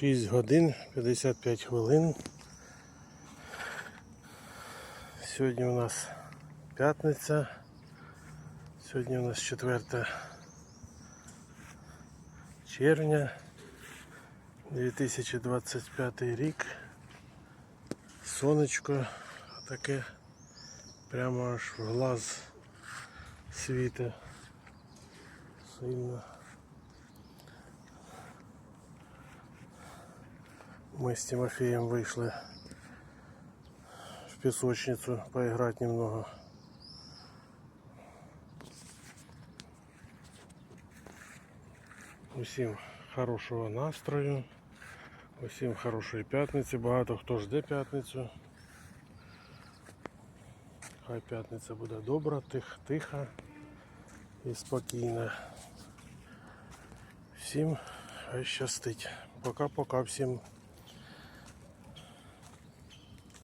6 годин 55 хвилин. Сьогодні у нас п'ятниця. Сьогодні у нас 4 червня 2025 рік. Сонечко таке прямо аж в глаз світе сильно. Мы с Тимофеем вышли в песочницу поиграть немного. Усім хорошого настрою, усім хорошої п'ятниці. Багато хто жде п'ятницю. Хай п'ятниця буде добра, тих, тиха і спокійна. Всім щастить. Пока-пока всім.